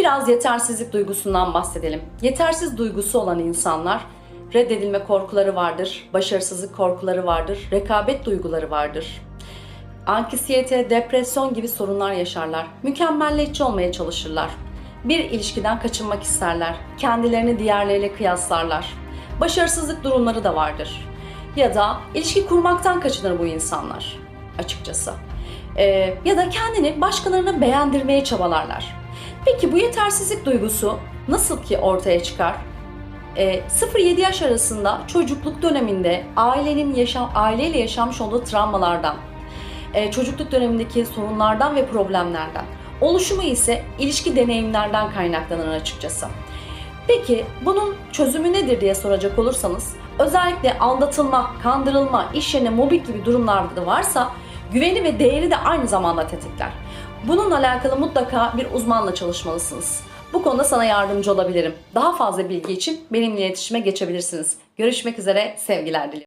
Biraz yetersizlik duygusundan bahsedelim. Yetersiz duygusu olan insanlar reddedilme korkuları vardır, başarısızlık korkuları vardır, rekabet duyguları vardır. Anksiyete, depresyon gibi sorunlar yaşarlar. Mükemmelliyetçi olmaya çalışırlar. Bir ilişkiden kaçınmak isterler. Kendilerini diğerleriyle kıyaslarlar. Başarısızlık durumları da vardır. Ya da ilişki kurmaktan kaçınır bu insanlar açıkçası. Ee, ya da kendini başkalarına beğendirmeye çabalarlar. Peki bu yetersizlik duygusu nasıl ki ortaya çıkar? Ee, 0-7 yaş arasında çocukluk döneminde ailenin yaşam aileyle yaşamış olduğu travmalardan, e, çocukluk dönemindeki sorunlardan ve problemlerden, oluşumu ise ilişki deneyimlerden kaynaklanır açıkçası. Peki bunun çözümü nedir diye soracak olursanız, özellikle aldatılma, kandırılma, iş yerine mobbing gibi durumlarda da varsa güveni ve değeri de aynı zamanda tetikler. Bununla alakalı mutlaka bir uzmanla çalışmalısınız. Bu konuda sana yardımcı olabilirim. Daha fazla bilgi için benimle iletişime geçebilirsiniz. Görüşmek üzere, sevgiler diliyorum.